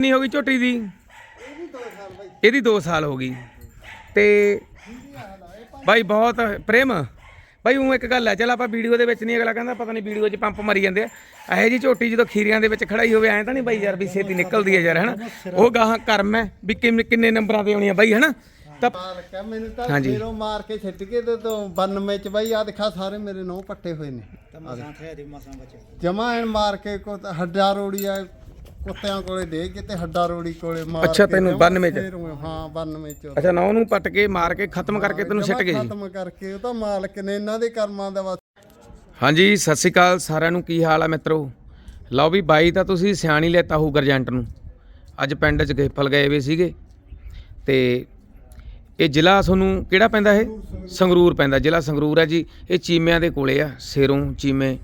ਨਹੀਂ ਹੋ ਗਈ ਝੋਟੀ ਦੀ? ਇਹਦੀ 2 ਸਾਲ ਹੋ ਗਈ। ਤੇ ਬਾਈ ਬਹੁਤ ਪ੍ਰੇਮ। ਬਾਈ ਉਹ ਇੱਕ ਗੱਲ ਹੈ ਚਲ ਆਪਾਂ ਵੀਡੀਓ ਦੇ ਵਿੱਚ ਨਹੀਂ ਅਗਲਾ ਕਹਿੰਦਾ ਪਤਾ ਨਹੀਂ ਵੀਡੀਓ 'ਚ ਪੰਪ ਮਰੀ ਜਾਂਦੇ ਆ। ਇਹੋ ਜੀ ਝੋਟੀ ਜਦੋਂ ਖੀਰੀਆਂ ਦੇ ਵਿੱਚ ਖੜਾਈ ਹੋਵੇ ਐਂ ਤਾਂ ਨਹੀਂ ਬਾਈ ਯਾਰ ਵੀ ਛੇਤੀ ਨਿਕਲਦੀ ਹੈ ਯਾਰ ਹਨਾ? ਉਹ ਗਾਹਾਂ ਕਰਮ ਹੈ ਵੀ ਕਿੰਨੇ ਕਿੰਨੇ ਨੰਬਰਾਂ ਤੇ ਆਉਣੀ ਆ ਬਾਈ ਹਨਾ? ਤਾਂ ਮੈਨੂੰ ਤਾਂ। ਫੇਰੋਂ ਮਾਰ ਕੇ ਛੱਡ ਕੇ ਤੇ ਤੋਂ 92 ਚ ਬਾਈ ਆ ਦਿਖਾ ਸਾਰੇ ਮੇਰੇ ਨੌ ਪੱਟੇ ਹੋਏ ਨੇ। ਜਮਾ ਐਨ ਮਾਰ ਕੇ ਕੋ ਹੱਡਾ ਰੋੜੀ ਆ ਕੁੱਤਿਆਂ ਕੋਲੇ ਦੇ ਕੇ ਤੇ ਹੱਡਾ ਰੋੜੀ ਕੋਲੇ ਮਾਰ ਅੱਛਾ, ਕੇ ਤੈਨੂੰ ਜਮਾਂ 92 ਚ? ਫੇਰੋਂ, ਹਾਂ 92 ਚ। ਅੱਛਾ ਨੌ ਨੂੰ ਪੱਟ ਕੇ ਮਾਰ ਕੇ ਖਤਮ ਕਰਕੇ ਤੈਨੂੰ ਸਿੱਟ ਗਏ ਖਤਮ ਕਰਕੇ ਉਹ ਤਾਂ ਮਾਲਕ ਨੇ ਇਹਨਾਂ ਦੇ ਕਰਮਾਂ ਦਾ ਵਾ ਹਾਂਜੀ ਸਤਿ ਸ਼੍ਰੀ ਅਕਾਲ ਸਾਰਿਆਂ ਨੂੰ ਕੀ ਹਾਲ ਆ ਮਿੱਤਰੋ? ਲਓ ਵੀ ਬਾਈ ਤਾਂ ਤੁਸੀਂ ਸਿਆਣੀ ਲੈਤਾ ਹੋ ਗਰਜੰਟ ਨੂੰ। ਅੱਜ ਪਿੰਡ 'ਚ ਗੇਫਲ ਗਏ ਵੇ ਸੀਗੇ। ਤੇ ਇਹ ਜ਼ਿਲ੍ਹਾ ਤੁਹਾਨੂੰ ਕਿਹੜਾ ਪੈਂਦਾ ਇਹ? ਸੰਗਰੂਰ ਪੈਂਦਾ ਜ਼ਿਲ੍ਹਾ ਸੰਗਰੂਰ ਹੈ ਜੀ। ਇਹ ਚੀਮਿਆਂ ਦੇ ਕੋਲੇ ਆ ਸੇਰੋਂ ਚੀਮੇ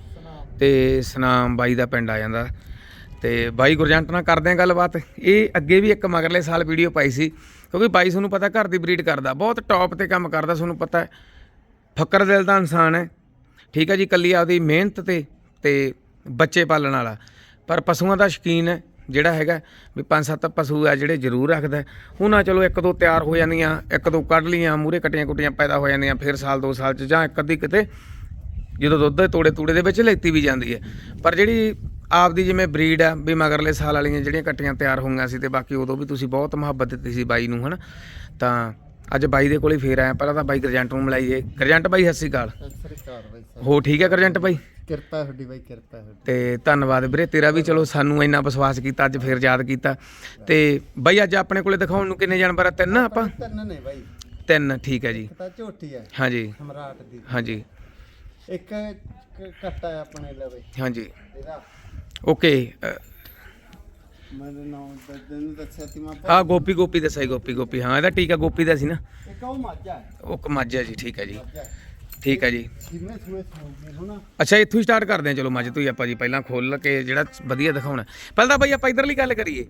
ਤੇ ਸਨਾਮ ਬਾਈ ਦਾ ਪਿੰਡ ਆ ਜਾਂਦਾ। ਤੇ ਬਾਈ ਗੁਰਜੰਟ ਨਾਲ ਕਰਦੇ ਆ ਗੱਲਬਾਤ। ਇਹ ਅੱਗੇ ਵੀ ਇੱਕ ਮਗਰਲੇ ਸਾਲ ਵੀਡੀਓ ਪਾਈ ਸੀ, ਕਿਉਂਕਿ ਬਾਈ ਤੁਹਾਨੂੰ ਪਤਾ ਘਰ ਦੀ ਬਰੀਡ ਕਰਦਾ, ਬਹੁਤ ਟੌਪ ਤੇ ਕੰਮ ਕਰਦਾ, ਤੁਹਾਨੂੰ ਪਤਾ ਹੈ। ਫੱਕਰ ਦਿਲ ਦਾ ਇਨਸਾਨ ਹੈ। ਠੀਕ ਹੈ ਜੀ ਕੱਲੀ ਆਪਦੀ ਮਿਹਨਤ ਤੇ ਤੇ ਬੱਚੇ ਪਾਲਣ ਵਾਲਾ। ਪਰ ਪਸ਼ੂਆਂ ਦਾ ਸ਼ੌਕੀਨ ਹੈ, ਜਿਹੜਾ ਹੈਗਾ ਵੀ ਪੰਜ ਸੱਤ ਪਸ਼ੂ ਆ ਜਿਹੜੇ ਜ਼ਰੂਰ ਰੱਖਦਾ ਹੈ। ਉਹਨਾਂ ਚਲੋ ਇੱਕ ਦੋ ਤਿਆਰ ਹੋ ਜਾਂਦੀਆਂ, ਇੱਕ ਦੋ ਕੱਢ ਲੀਆਂ ਮੂਰੇ ਕਟੀਆਂ ਕੁੱਟੀਆਂ ਪੈਦਾ ਹੋ ਜਾਂਦੀਆਂ, ਫਿਰ ਸਾਲ ਦੋ ਸਾਲ ਚ ਜਾਂ ਇੱਕ ਅੱਧੀ ਕਿਤੇ, ਜਦੋਂ ਦੁੱਧ ਦੇ ਤੋੜੇ ਤੂੜੇ ਦੇ ਵਿੱਚ ਲੈਤੀ ਵੀ ਜਾਂਦੀ ਹੈ। ਪਰ ਜਿਹੜੀ ਆਪਦੀ ਜਿਵੇਂ ਬਰੀਡ ਆ ਵੀ ਮਗਰਲੇ ਸਾਲ ਵਾਲੀਆਂ ਜਿਹੜੀਆਂ ਕੱਟੀਆਂ ਤਿਆਰ ਹੋਈਆਂ ਸੀ ਤੇ ਬਾਕੀ ਉਦੋਂ ਵੀ ਤੁਸੀਂ ਬਹੁਤ ਮੁਹੱਬਤ ਦਿੱਤੀ ਸੀ ਬਾਈ ਨੂੰ ਹਨਾ? ਤਾਂ ਅੱਜ ਬਾਈ ਦੇ ਕੋਲੇ ਫੇਰ ਆਇਆ। ਪਹਿਲਾਂ ਤਾਂ ਬਾਈ ਗਰਜੰਟ ਨੂੰ ਮਿਲਾਈਏ। ਗਰਜੰਟ ਬਾਈ ਸਤਿ ਸ਼੍ਰੀ ਅਕਾਲ। ਸਤਿ ਸ੍ਰੀ ਅਕਾਲ ਬਾਈ ਸਾਹਿਬ। ਹੋ ਠੀਕ ਹੈ ਗਰਜੰਟ ਬਾਈ? ਕਿਰਪਾ ਤੁਹਾਡੀ ਬਾਈ ਕਿਰਪਾ ਤੁਹਾਡੀ। ਤੇ ਧੰਨਵਾਦ ਵੀਰੇ ਤੇਰਾ ਵੀ ਚਲੋ ਸਾਨੂੰ ਇੰਨਾ ਵਿਸ਼ਵਾਸ ਕੀਤਾ ਅੱਜ ਫੇਰ ਯਾਦ ਕੀਤਾ। ਤੇ ਬਾਈ ਅੱਜ ਆਪਣੇ ਕੋਲੇ ਦਿਖਾਉਣ ਨੂੰ ਕਿੰਨੇ ਜਾਨਵਰ ਆ? ਤਿੰਨ ਆਪਾਂ? ਤਿੰਨ ਨੇ ਬਾਈ। ਤਿੰਨ ਠੀਕ ਹੈ ਜੀ। ਤਾਂ ਝੋਟੀ ਹੈ ਹਾਂਜੀ। ਸਮਰਾਟ ਦੀ। ਹਾਂਜੀ। ਇੱਕ ਕੱਟਾ ਆਪਣੇ ਲਵੇ ਹਾਂਜੀ। ਇਹਦਾ ਓਕੇ ਮੈਨੂੰ eh, ਗੋਪੀ ਗੋਪੀ ਦੱਸਿਆ ਸੀ, ਗੋਪੀ ਗੋਪੀ ਹਾਂ ਇਹਦਾ ਟੀਕਾ ਗੋਪੀ ਦਾ ਸੀ ਨਾ। ਉਹ ਮਾਝਾ ਜੀ ਠੀਕ ਹੈ ਜੀ। ਠੀਕ ਹੈ ਜੀ। ਅੱਛਾ ਇੱਥੋਂ ਹੀ ਸਟਾਰਟ ਕਰਦੇ ਹਾਂ ਚਲੋ ਮੱਝ ਤੋਂ ਹੀ ਆਪਾਂ ਜੀ ਪਹਿਲਾਂ ਖੋਲ ਕੇ ਜਿਹੜਾ ਵਧੀਆ ਦਿਖਾਉਣਾ। ਪਹਿਲਾਂ ਤਾਂ ਬਈ ਆਪਾਂ ਇਧਰਲੀ ਗੱਲ ਕਰੀਏ।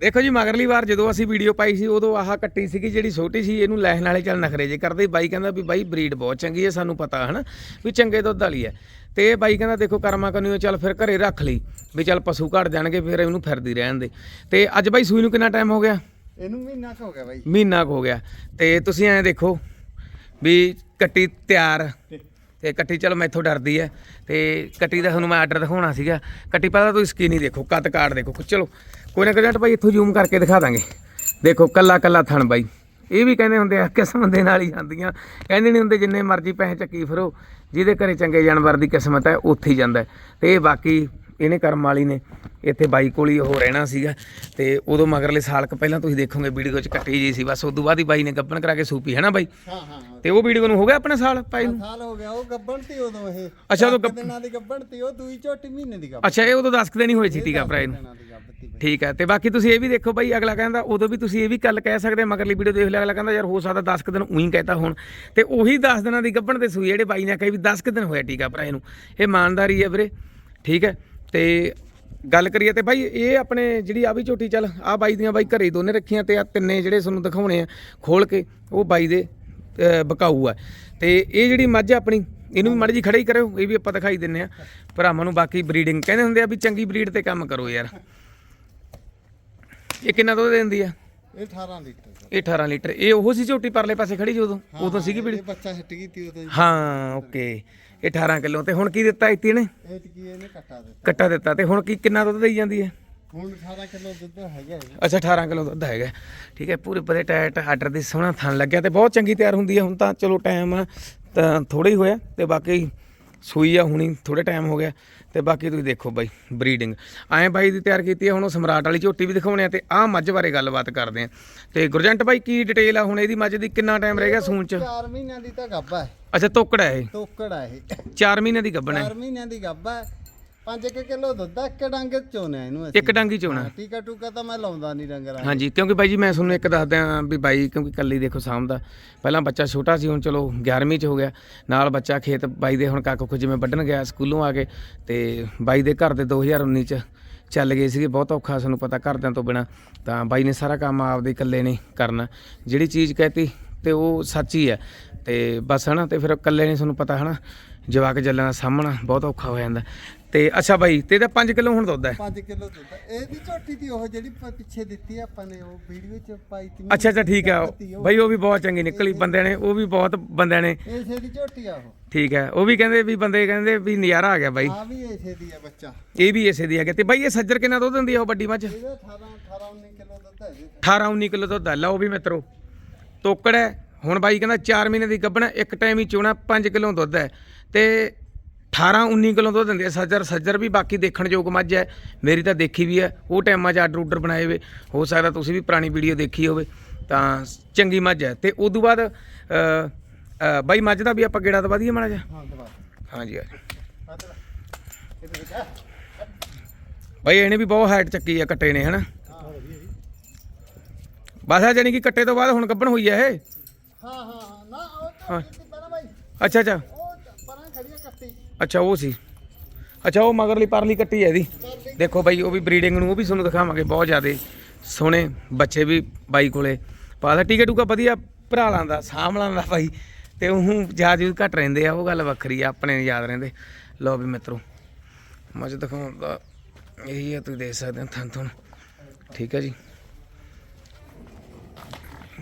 ਦੇਖੋ ਜੀ ਮਗਰਲੀ ਵਾਰ ਜਦੋਂ ਅਸੀਂ ਵੀਡੀਓ ਪਾਈ ਸੀ ਉਦੋਂ ਆਹ ਕੱਟੀ ਸੀਗੀ ਜਿਹੜੀ ਛੋਟੀ ਸੀ ਇਹਨੂੰ ਲੈਣ ਵਾਲੇ ਚੱਲ ਨਖਰੇ ਜੇ ਕਰਦੇ ਬਾਈ ਕਹਿੰਦਾ ਵੀ ਬਾਈ ਬਰੀਡ ਬਹੁਤ ਚੰਗੀ ਹੈ ਸਾਨੂੰ ਪਤਾ ਹਨਾ ਵੀ ਚੰਗੇ ਦੁੱਧ ਵਾਲੀ ਹੈ ਤੇ ਇਹ ਬਾਈ ਕਹਿੰਦਾ ਦੇਖੋ ਕਰਮਾ ਕਨੀਓ ਚੱਲ ਫਿਰ ਘਰੇ ਰੱਖ ਲਈ ਵੀ ਚੱਲ ਪਸ਼ੂ ਘਟ ਜਾਣਗੇ ਫਿਰ ਇਹਨੂੰ ਫਿਰਦੀ ਰਹਿਣ ਦੇ। ਤੇ ਅੱਜ ਬਾਈ ਸੂਈ ਨੂੰ ਕਿੰਨਾ ਟਾਈਮ ਹੋ ਗਿਆ? ਇਹਨੂੰ ਮਹੀਨਾ ਕੁ ਹੋ ਗਿਆ ਬਾਈ। ਮਹੀਨਾ ਕੁ ਹੋ ਗਿਆ। ਤੇ ਤੁਸੀਂ ਐਂ ਦੇਖੋ ਵੀ ਕੱਟੀ ਤਿਆਰ ਤੇ ਕੱਟੀ ਚਲੋ ਮੈਥੋਂ ਡਰਦੀ ਹੈ ਤੇ ਕੱਟੀ ਦਾ ਤੁਹਾਨੂੰ ਮੈਂ ਆਰਡਰ ਦਿਖਾਉਣਾ ਸੀਗਾ। ਕੱਟੀ ਪਹਿਲਾਂ ਤੁਸੀਂ ਸਕੀਨ ਹੀ ਦੇਖੋ ਕੱਦ ਕਾਰਡ ਦੇਖੋ। ਚਲੋ ਕੋਈ ਨਾ ਕਜੰਟ ਭਾਈ ਇੱਥੋਂ ਜ਼ੂਮ ਕਰਕੇ ਦਿਖਾ ਦਾਂਗੇ। ਦੇਖੋ ਕੱਲਾ ਕੱਲਾ ਥਣ ਬਾਈ। ਇਹ ਵੀ ਕਹਿੰਦੇ ਹੁੰਦੇ ਆ, ਕਿਸਮਤ ਦੇ ਨਾਲ ਹੀ ਜਾਂਦੀਆਂ ਕਹਿੰਦੇ ਨਹੀਂ ਹੁੰਦੇ ਜਿੰਨੇ ਮਰਜ਼ੀ ਪੈਸੇ ਚੱਕੀ ਫਿਰੋ, ਜਿਹਦੇ ਘਰੇ ਚੰਗੇ ਜਾਨਵਰ ਦੀ ਕਿਸਮਤ ਹੈ, ਉੱਥੇ ਹੀ ਜਾਂਦਾ ਹੈ। ਤੇ ਇਹ ਬਾਕੀ ਇਹਨੇ ਕਰਮ ਵਾਲੀ ਨੇ ਇੱਥੇ ਬਾਈ ਕੋਲ ਹੀ ਉਹ ਰਹਿਣਾ ਸੀਗਾ ਤੇ ਉਦੋਂ ਮਗਰਲੇ ਸਾਲ ਕ ਪਹਿਲਾਂ ਤੁਸੀਂ ਦੇਖੋਗੇ ਵੀਡੀਓ 'ਚ ਕੱਟੀ ਜੀ ਸੀ ਬਸ ਉਦੋਂ ਬਾਅਦ ਹੀ ਬਾਈ ਨੇ ਗੱਬਣ ਕਰਾ ਕੇ ਸੂਪੀ ਹੈ ਨਾ ਬਾਈ? ਹਾਂ ਹਾਂ ਤੇ ਉਹ ਵੀਡੀਓ ਨੂੰ ਹੋ ਗਿਆ ਆਪਣੇ ਸਾਲ ਪਾਈ ਨੂੰ? ਸਾਲ ਹੋ ਗਿਆ ਉਹ ਗੱਬਣ ਤੀ ਉਦੋਂ ਇਹ। ਅੱਛਾ, ਉਦੋਂ ਦਿਨਾਂ ਦੀ ਗੱਬਣ ਤੀ ਉਹ ਦੂਈ ਝੋਟੀ ਮਹੀਨੇ ਦੀ ਗੱਬਣ ਅੱਛਾ ਇਹ ਉਦੋਂ 10 ਦਿਨ ਹੀ ਹੋਏ ਸੀ ਟੀਕਾ ਭਰਾ ਨੂੰ। ਦਿਨਾਂ ਦੀ ਗੱਭ ਤੀ ਬਾਈ। ਠੀਕ ਹੈ ਤੇ ਬਾਕੀ ਤੁਸੀਂ ਇਹ ਵੀ ਦੇਖੋ ਬਾਈ ਅਗਲਾ ਕਹਿੰਦਾ ਉਦੋਂ ਵੀ ਤੁਸੀਂ ਇਹ ਵੀ ਗੱਲ ਕਹਿ ਸਕਦੇ ਮਗਰਲੀ ਵੀਡੀਓ ਦੇਖ ਲਿਆ ਅਗਲਾ ਕਹਿੰਦਾ ਯਾਰ ਹੋ ਸਕਦਾ 10 ਕੁ ਦਿਨ ਉਹੀ ਕਹਿਤਾ ਹੁਣ। ਤੇ ਉਹੀ 10 ਦਿਨਾਂ ਦੀ ਗੱਭਣ ਤੇ ਸੂਈ ਜਿਹੜੇ ਬਾਈ ਨੇ ਕਹੀ ਵੀ 10 ਕੁ ਦਿਨ ਹੋਇਆ ਟੀਕਾ ਭਰਾ ਨੂੰ। ਇਹ ਇਮਾਨਦਾਰੀ ਹੈ ਵੀਰੇ ਠੀਕ ਹੈ ਤੇ ਗੱਲ ਕਰੀਏ ਤੇ ਬਾਈ ਇਹ ਆਪਣੇ ਜਿਹੜੀ ਆ ਵੀ ਝੋਟੀ ਚੱਲ ਆ ਬਾਈ ਦੀਆਂ ਬਾਈ ਘਰੇ ਦੋਨੇ ਰੱਖੀਆਂ ਤੇ ਆ ਤਿੰਨੇ ਜਿਹੜੇ ਤੁਹਾਨੂੰ ਦਿਖਾਉਣੇ ਆ ਖੋਲ ਕੇ ਉਹ ਬਾਈ ਦੇ ਬਕਾਊ ਆ। ਤੇ ਇਹ ਜਿਹੜੀ ਮੱਝ ਆਪਣੀ ਇਹਨੂੰ ਵੀ ਮੜ ਜੀ ਖੜਾ ਹੀ ਕਰਿਓ ਇਹ ਵੀ ਆਪਾਂ ਦਿਖਾਈ ਦਿੰਨੇ ਆ। ਭਰਾਵਾਂ ਨੂੰ ਬਾਕੀ ਬਰੀਡਿੰਗ ਕਹਿੰਦੇ ਹੁੰਦੇ ਆ ਵੀ ਚੰਗੀ ਬਰੀਡ ਤੇ ਕੰਮ ਕਰੋ ਯਾਰ। ਇਹ ਕਿੰਨਾ ਦੁੱਧ ਦਿੰਦੀ ਆ? ਇਹ 18 ਲੀਟਰ। ਇਹ 18 ਲੀਟਰ। ਇਹ ਉਹ ਸੀ ਝੋਟੀ ਪਰਲੇ ਪਾਸੇ ਖੜੀ ਸੀ ਉਦੋਂ? ਉਦੋਂ ਸੀਗੀ ਬੜੀ ਬੱਚਾ ਹਿੱਟ ਗਈ ਤੀ ਉਦੋਂ ਹਾਂ ਓਕੇ। ਇਹ 18 ਕਿਲੋ ਤੇ ਹੁਣ ਕੀ ਦਿੱਤਾ ਇਤੀ ਨੇ? ਇਹ ਟਕੀ ਇਹਨੇ ਕੱਟਾ ਦਿੱਤਾ। ਕੱਟਾ ਦਿੱਤਾ ਤੇ ਹੁਣ ਕੀ ਕਿੰਨਾ ਦੁੱਧ ਦੇਈ ਜਾਂਦੀ ਹੈ? ਹੁਣ 18 ਕਿਲੋ ਦੁੱਧ ਹੈਗਾ ਇਹ ਅੱਛਾ 18 ਕਿਲੋ ਦੁੱਧ ਹੈਗਾ। ਠੀਕ ਹੈ ਪੂਰੇ ਪਰੇ ਟਾਇਟ ਆਰਡਰ ਦੀ ਸੋਹਣਾ ਥਣ ਲੱਗਿਆ ਤੇ ਬਹੁਤ ਚੰਗੀ ਤਿਆਰ ਹੁੰਦੀ ਹੈ। ਹੁਣ ਤਾਂ ਚਲੋ ਟਾਈਮ ਤਾਂ ਥੋੜਾ ਹੀ ਹੋਇਆ ਤੇ ਬਾਕੀ ਸੂਈ ਆ ਹੁਣੀ ਥੋੜੇ ਟਾਈਮ ਹੋ ਗਿਆ ਤੇ ਬਾਕੀ ਤੁਸੀਂ ਦੇਖੋ ਬਾਈ ਬਰੀਡਿੰਗ ਐਂ ਬਾਈ ਦੀ ਤਿਆਰ ਕੀਤੀ ਹੈ ਹੁਣ ਉਹ ਸਮਰਾਟ ਵਾਲੀ ਝੋਟੀ ਵੀ ਦਿਖਾਉਣੇ ਆ ਤੇ ਆਹ ਮੱਝ ਬਾਰੇ ਗੱਲਬਾਤ ਕਰਦੇ ਆ। ਤੇ ਗੁਰਜੰਟ ਬਾਈ ਕੀ ਡਿਟੇਲ ਆ ਹੁਣ ਇਹਦੀ? ਮੱਝ ਦੀ ਕਿੰਨਾ ਟਾਈਮ ਰਹਿ ਗਿਆ ਸੂਣ ਚ? 4 ਮਹੀਨਿਆਂ ਦੀ ਤਾਂ ਗੱਭਾ ਹੈ। ਅੱਛਾ ਤੋਕੜ ਹੈ ਇਹ। ਟੋਕੜ ਆ ਇਹ। 4 ਮਹੀਨੇ ਦੀ ਗੱਭਣ ਹੈ। 4 ਮਹੀਨਿਆਂ ਦੀ ਗੱਭਾ ਹੈ। 5 ਕਿਲੋ ਦੁੱਧ ਆ, ਇੱਕ ਡੰਗ ਚੋਣਿਆ ਇਹਨੂੰ ਅਸੀਂ। ਇੱਕ ਡਾਂਗੀ ਚੋਣਾ। ਹਾਂ, ਟੀਕਾ ਟੂਕਾ ਤਾਂ ਮੈਂ ਲਾਉਂਦਾ ਨਹੀਂ ਡੰਗਰਾਂ ਨੂੰ। ਹਾਂਜੀ ਕਿਉਂਕਿ ਬਾਈ ਜੀ ਮੈਂ ਤੁਹਾਨੂੰ ਇੱਕ ਦੱਸਦਾ ਵੀ ਬਾਈ ਕਿਉਂਕਿ ਕੱਲੀ ਦੇਖੋ ਸਾਂਭਦਾ ਪਹਿਲਾਂ ਬੱਚਾ ਛੋਟਾ ਸੀ ਹੁਣ ਚਲੋ 11ਵੀਂ ਚ ਹੋ ਗਿਆ। ਨਾਲ ਬੱਚਾ ਖੇਤ ਬਾਈ ਦੇ ਹੁਣ ਕਾਕੂ ਕੁ ਜਿਵੇਂ ਵੱਢਣ ਗਿਆ ਸਕੂਲੋਂ ਆ ਕੇ ਤੇ ਬਾਈ ਦੇ ਘਰ ਦੇ 2019 ਚ ਚੱਲ ਗਏ ਸੀਗੇ ਬਹੁਤ ਔਖਾ ਸਾਨੂੰ ਪਤਾ ਘਰਦਿਆਂ ਤੋਂ ਬਿਨਾ। ਤਾਂ ਬਾਈ ਨੇ ਸਾਰਾ ਕੰਮ ਆਪਦੇ ਇਕੱਲੇ ਨੇ ਕਰਨਾ। ਜਿਹੜੀ ਚੀਜ਼ ਕਹਿਤੀ ਤੇ ਉਹ ਸੱਚ ਹੀ ਹੈ ਤੇ ਬਸ ਹਨਾ ਤੇ ਫਿਰ ਇਕੱਲੇ ਨੇ ਤੁਹਾਨੂੰ ਪਤਾ ਹਨਾ ਜਵਾਕ ਜੱਲਾਂ ਦਾ ਸਾਹਮਣਾ ਬਹੁਤ ਔਖਾ ਹੋ ਜਾਂਦਾ। ਤੇ ਅੱਛਾ ਬਾਈ ਤੇ ਇਹਦਾ 5 ਕਿਲੋ ਹੁਣ ਦੁੱਧ ਹੈ। 5 ਕਿਲੋ ਦੁੱਧ ਹੈ। ਇਹਦੀ ਝੋਟੀ ਦੀ ਉਹ ਜਿਹੜੀ ਪ- ਪਿੱਛੇ ਦਿੱਤੀ ਆਪਾਂ ਨੇ ਉਹ ਵੀਡੀਓ ਚ ਪਾਈ ਤੀ। ਅੱਛਾ ਅੱਛਾ ਠੀਕ ਹੈ। ਬਾਈ ਉਹ ਵੀ ਬਹੁਤ ਚੰਗੀ ਨਿਕਲੀ ਬੰਦਿਆਂ ਨੇ ਉਹ ਵੀ ਬਹੁਤ ਬੰਦਿਆਂ ਨੇ। ਇਸੇ ਦੀ ਝੋਟੀ ਆ ਉਹ। ਠੀਕ ਹੈ ਉਹ ਵੀ ਕਹਿੰਦੇ ਵੀ ਬੰਦੇ ਕਹਿੰਦੇ ਵੀ ਨਜ਼ਾਰਾ ਆ ਗਿਆ ਬਾਈ। ਆ ਵੀ ਇਸੇ ਦੀ ਆ ਬੱਚਾ। ਇਹ ਵੀ ਇਸੇ ਦੀ ਹੈਗੇ ਤੇ ਬਾਈ ਇਹ ਸੱਜਰ ਕਿੰਨਾ ਦੁੱਧ ਦਿੰਦੀ ਆ ਉਹ ਵੱਡੀ ਮੱਝ? ਇਹਦਾ 18 18 19 ਕਿਲੋ ਦੁੱਧ ਹੈ ਜੀ 18 19 ਕਿਲੋ ਦੁੱਧ ਹੈ। ਲਓ ਵੀ ਮਿੱਤਰੋ ਤੋਕੜ ਹੈ। ਹੁਣ ਬਾਈ ਕਹਿੰਦਾ 4 ਮਹੀਨੇ ਦੀ ਗੱਭਣ ਹੈ, ਇੱਕ ਟਾਈਮ ਹੀ ਚੋਣਾ 5 ਕਿਲੋ ਦੁੱਧ ਹੈ। ਤੇ 18 19 ਕਿਲੋ ਦੁੱਧ ਦਿੰਦੀ ਹੈ ਸੱਜਰ ਸੱਜਰ ਵੀ ਬਾਕੀ ਦੇਖਣ ਯੋਗ ਮੱਝ ਹੈ ਮੇਰੀ ਤਾਂ ਦੇਖੀ ਵੀ ਹੈ ਉਹ ਟਾਈਮਾਂ 'ਚ ਆਰਡਰ ਉਡਰ ਬਣਾਏ ਹੋਏ ਹੋ ਸਕਦਾ ਤੁਸੀਂ ਵੀ ਪੁਰਾਣੀ ਵੀਡੀਓ ਦੇਖੀ ਹੋਵੇ ਤਾਂ ਚੰਗੀ ਮੱਝ ਹੈ ਤੇ ਉਦੋਂ ਬਾਅਦ ਅ, ਅ, ਬਾਈ ਮੱਝ ਦਾ ਵੀ ਆਪਾਂ ਗੇੜਾ ਤਾਂ ਵਧੀਆ ਮਾੜਾ ਜਿਹਾ? ਹਾਂ ਹਾਂਜੀ ਹਾਂਜੀ। ਬਾਈ ਇਹਨੇ ਵੀ ਬਹੁਤ ਹਾਈਟ ਚੱਕੀ ਆ ਕੱਟੇ ਨੇ ਹਨਾ? ਬਸ ਆ ਜਾਨੀ ਕਿ ਕੱਟੇ ਤੋਂ ਬਾਅਦ ਹੁਣ ਗੱਭਣ ਹੋਈ ਆ ਇਹ? ਹਾਂ ਹਾਂ ਹਾਂ। ਨਾ ਉਹ ਹਾਂ। ਪਹਿਲਾਂ ਬਾਈ। ਅੱਛਾ ਅੱਛਾ ਉਹ ਪਰਾਂ ਖੜੀ ਆ ਕੱਟੀ ਅੱਛਾ, ਉਹ ਸੀ। ਅੱਛਾ, ਉਹ ਮਗਰਲੀ ਪਰਲੀ ਕੱਟੀ ਹੈ ਇਹਦੀ। ਦੇਖੋ ਬਾਈ, ਉਹ ਵੀ ਬਰੀਡਿੰਗ ਨੂੰ, ਉਹ ਵੀ ਤੁਹਾਨੂੰ ਦਿਖਾਵਾਂਗੇ ਬਹੁਤ ਜ਼ਿਆਦੇ ਸੋਹਣੇ ਬੱਚੇ ਵੀ ਬਾਈ ਕੋਲੇ। ਪਾਦਾ ਟੀਕਾ ਟੂਕਾ ਵਧੀਆ ਭਰਾ ਲਾਂਦਾ ਸਾਂਭ ਲਾਂਦਾ ਬਾਈ। ਤੇ ਉਹ ਯਾਦ ਯੂਦ ਘਟ ਰਹਿੰਦੇ ਆ, ਉਹ ਗੱਲ ਵੱਖਰੀ ਆ, ਆਪਣੇ ਯਾਦ ਰਹਿੰਦੇ। ਲਓ ਵੀ ਮਿੱਤਰੋ ਮੱਝ ਦਿਖਾਉਂਦਾ ਇਹੀ ਹੈ ਤੁਸੀਂ ਦੇਖ ਸਕਦੇ ਹੋ ਥਾਂ ਤੁਹਾਨੂੰ ਠੀਕ ਹੈ ਜੀ।